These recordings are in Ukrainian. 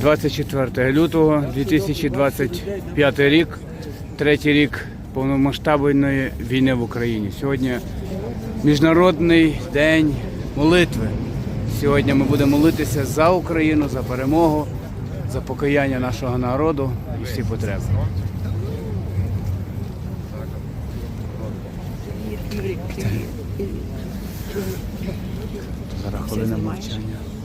24 лютого 2025 рік, третій рік повномасштабної війни в Україні. Сьогодні Міжнародний день молитви. Сьогодні ми будемо молитися за Україну, за перемогу, за покаяння нашого народу і всі потреби. Зараз хвилина мовчання.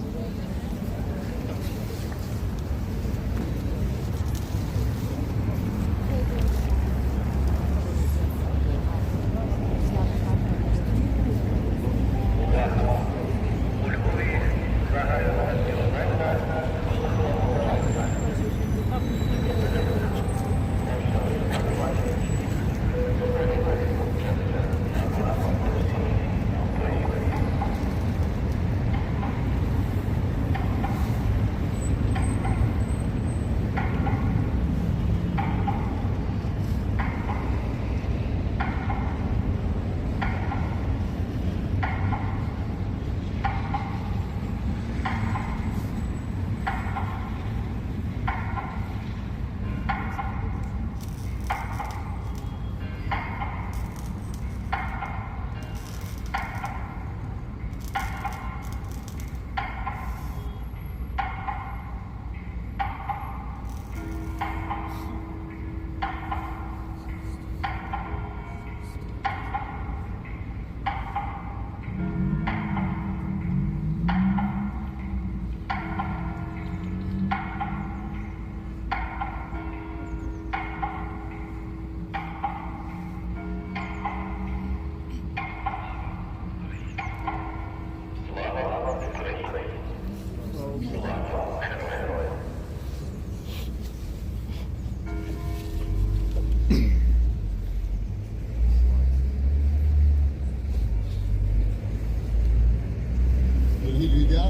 Дорогі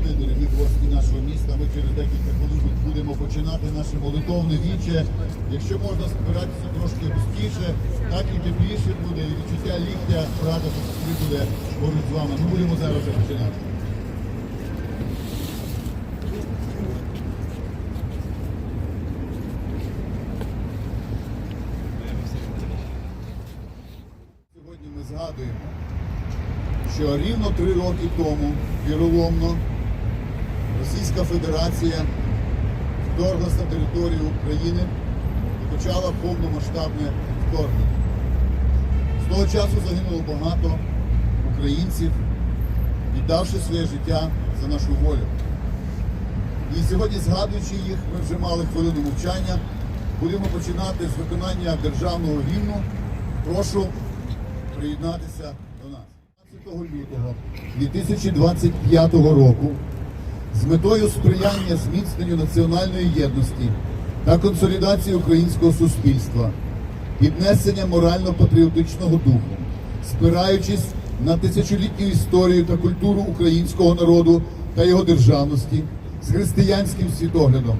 львів'яни, дорогі гості нашого міста, ми через декілька хвилин будемо починати наше молитовне віче. Якщо можна спиратися трошки густіше, так і тепліше буде, і відчуття ліктя, сестри буде поруч з вами. Ми будемо зараз починати. Сьогодні ми згадуємо, що рівно три роки тому віроломно Російська Федерація вторглася на територію України і почала повномасштабне вторгнення. З того часу загинуло багато українців, віддавши своє життя за нашу волю. І сьогодні, згадуючи їх, ми вже мали хвилину мовчання. Будемо починати з виконання державного гімну. Прошу приєднатися до нас. 15 лютого 2025 року з метою сприяння зміцненню національної єдності та консолідації українського суспільства, піднесення морально-патріотичного духу, спираючись на тисячолітню історію та культуру українського народу та його державності з християнським світоглядом,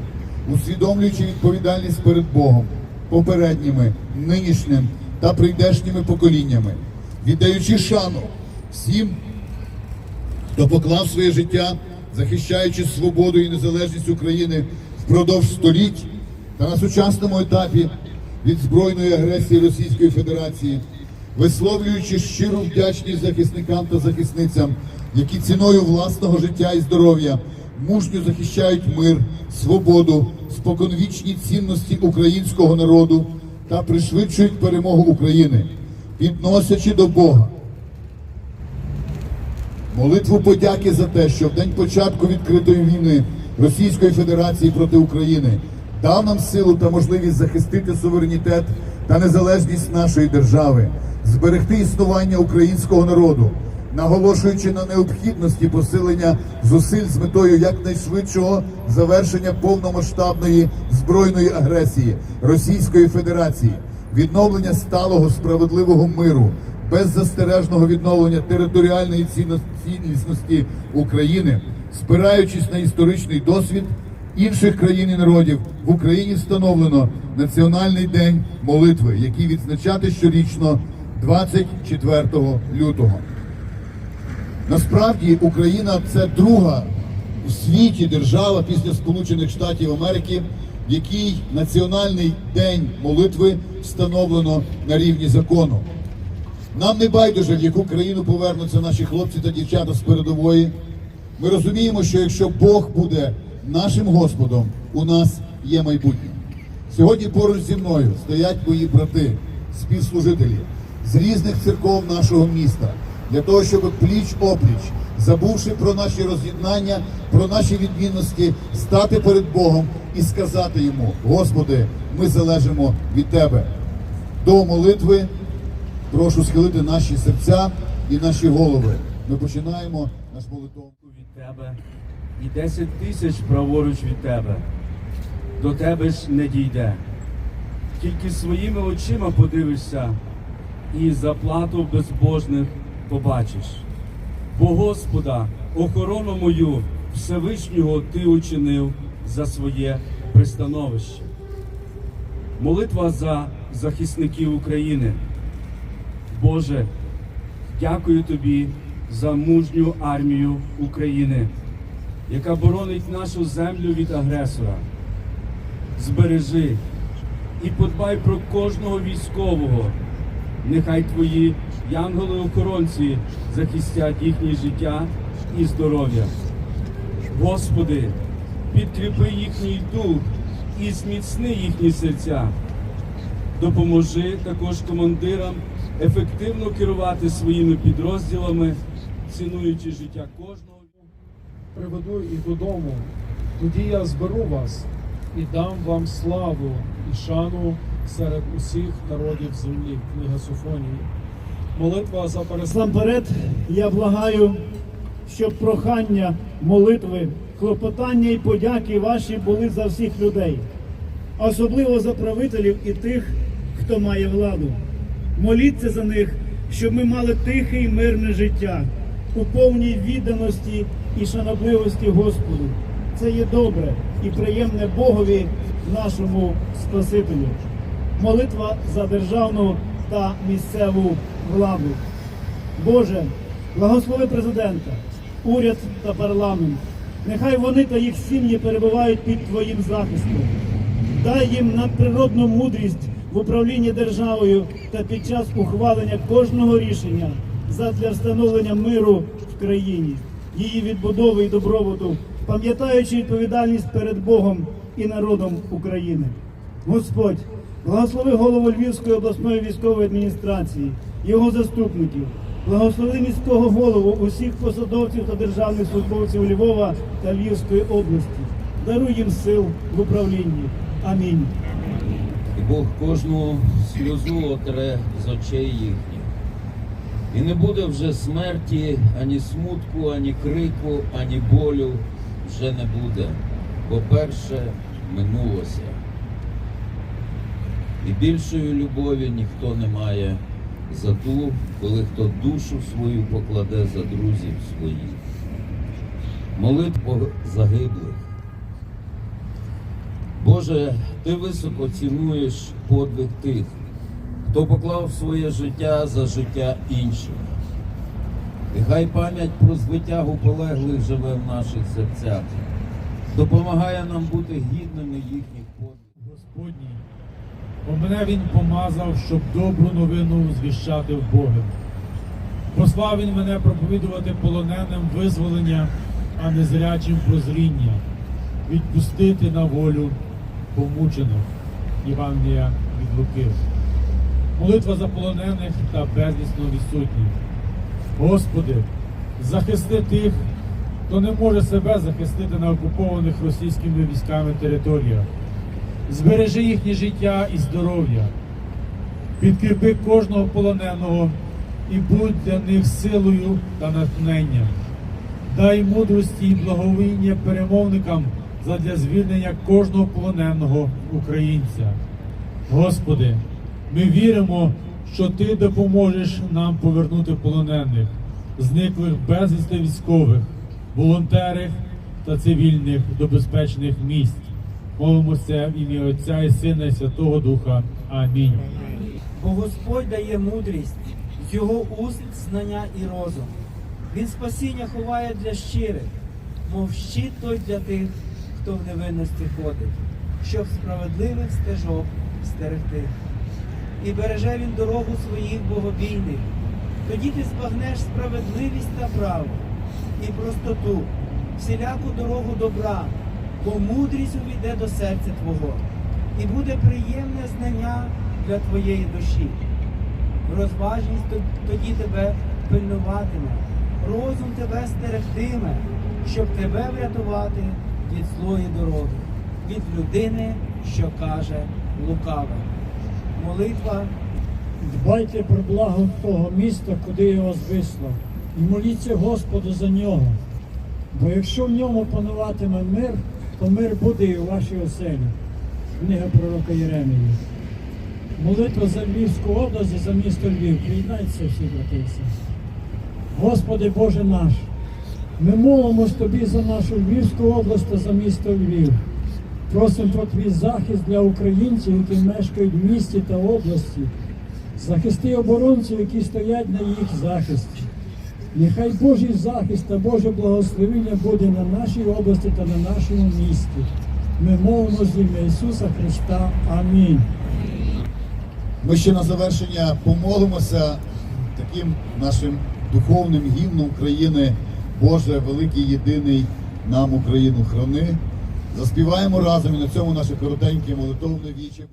усвідомлюючи відповідальність перед Богом, попередніми, нинішнім та прийдешніми поколіннями, віддаючи шану всім хто поклав своє життя, захищаючи свободу і незалежність України впродовж століть та на сучасному етапі від збройної агресії Російської Федерації, висловлюючи щиру вдячність захисникам та захисницям, які ціною власного життя і здоров'я мужньо захищають мир, свободу, споконвічні цінності українського народу та пришвидшують перемогу України, підносячи до Бога. Молитву подяки за те, що в день початку відкритої війни Російської Федерації проти України дав нам силу та можливість захистити суверенітет та незалежність нашої держави, зберегти існування українського народу, наголошуючи на необхідності посилення зусиль з метою якнайшвидшого завершення повномасштабної збройної агресії Російської Федерації, відновлення сталого справедливого миру беззастережного відновлення територіальної цінно- цілісності України, спираючись на історичний досвід інших країн і народів, в Україні встановлено Національний день молитви, який відзначати щорічно 24 лютого. Насправді Україна це друга в світі держава після Сполучених Штатів Америки, в якій національний день молитви встановлено на рівні закону. Нам не байдуже, в яку країну повернуться наші хлопці та дівчата з передової. Ми розуміємо, що якщо Бог буде нашим Господом, у нас є майбутнє. Сьогодні поруч зі мною стоять мої брати, співслужителі з різних церков нашого міста, для того, щоб пліч опліч, забувши про наші роз'єднання, про наші відмінності, стати перед Богом і сказати йому: Господи, ми залежимо від Тебе. До молитви прошу схилити наші серця і наші голови. Ми починаємо наш молитов. від тебе і 10 тисяч праворуч від тебе. До тебе ж не дійде. Тільки своїми очима подивишся і заплату безбожних побачиш. Бо Господа, охорону мою Всевишнього ти учинив за своє пристановище. Молитва за захисників України. Боже, дякую тобі за мужню армію України, яка боронить нашу землю від агресора. Збережи і подбай про кожного військового. Нехай твої янголи-охоронці захистять їхнє життя і здоров'я. Господи, підкріпи їхній дух і зміцни їхні серця. Допоможи також командирам ефективно керувати своїми підрозділами, цінуючи життя кожного. приведу їх додому, тоді я зберу вас і дам вам славу і шану серед усіх народів землі. Книга Софонії. Молитва за. Насамперед я благаю, щоб прохання, молитви, клопотання і подяки ваші були за всіх людей, особливо за правителів і тих, хто має владу. Моліться за них, щоб ми мали тихе і мирне життя у повній відданості і шанобливості Господу. Це є добре і приємне Богові, нашому Спасителю. Молитва за державну та місцеву владу. Боже, благослови президента, уряд та парламент. Нехай вони та їх сім'ї перебувають під Твоїм захистом. Дай їм надприродну мудрість в управлінні державою та під час ухвалення кожного рішення задля встановлення миру в країні, її відбудови і добробуту, пам'ятаючи відповідальність перед Богом і народом України. Господь, благослови голову Львівської обласної військової адміністрації, його заступників, благослови міського голову усіх посадовців та державних службовців Львова та Львівської області. Даруй їм сил в управлінні. Амінь. Бог кожну сльозу отре з очей їхніх. І не буде вже смерті, ані смутку, ані крику, ані болю вже не буде, бо перше минулося. І більшої любові ніхто не має за ту, коли хто душу свою покладе за друзів своїх. Молитва загиблих. Боже, ти високо цінуєш подвиг тих, хто поклав своє життя за життя інших. Нехай пам'ять про звитягу полеглих живе в наших серцях, допомагає нам бути гідними їхніх подвигів. Господній. Бо мене він помазав, щоб добру новину звіщати в Богом. Послав він мене проповідувати полоненим визволення, а не зрячим прозріння, відпустити на волю помучених. Євангелія від Луки. Молитва за полонених та безвісно відсутніх. Господи, захисти тих, хто не може себе захистити на окупованих російськими військами територіях. Збережи їхнє життя і здоров'я, підкріпи кожного полоненого і будь для них силою та натхненням. Дай мудрості і благовіння перемовникам задля звільнення кожного полоненого українця. Господи, ми віримо, що Ти допоможеш нам повернути полонених, зниклих безвісти військових, волонтерів та цивільних до безпечних місць. Молимося в ім'я Отця і Сина і Святого Духа. Амінь. Бо Господь дає мудрість, з його уст знання і розум. Він спасіння ховає для щирих, мов щит той для тих, хто в невинності ходить, щоб справедливих стежок стерегти. І береже він дорогу своїх богобійних. Тоді ти збагнеш справедливість та право і простоту, всіляку дорогу добра, бо мудрість увійде до серця Твого, і буде приємне знання для твоєї душі. Розважність тоді тебе пильнуватиме, розум тебе стерегтиме, щоб тебе врятувати від злої дороги, від людини, що каже лукаве. Молитва Дбайте про благо того міста, куди я вас вислав, і моліться Господу за нього. Бо якщо в ньому пануватиме мир, то мир буде і у вашій оселі. Книга пророка Єремії. Молитва за Львівську область і за місто Львів. Приєднайтеся всі, брати. Господи Боже наш, ми молимось Тобі за нашу Львівську область та за місто Львів. Просимо про твій захист для українців, які мешкають в місті та області. Захисти оборонців, які стоять на їх захисті. Нехай Божий захист та Боже благословення буде на нашій області та на нашому місті. Ми молимо з ім'я Ісуса Христа. Амінь. Ми ще на завершення помолимося таким нашим духовним гімном України. Боже, великий єдиний нам Україну храни. Заспіваємо разом і на цьому наше коротеньке молитовне віче.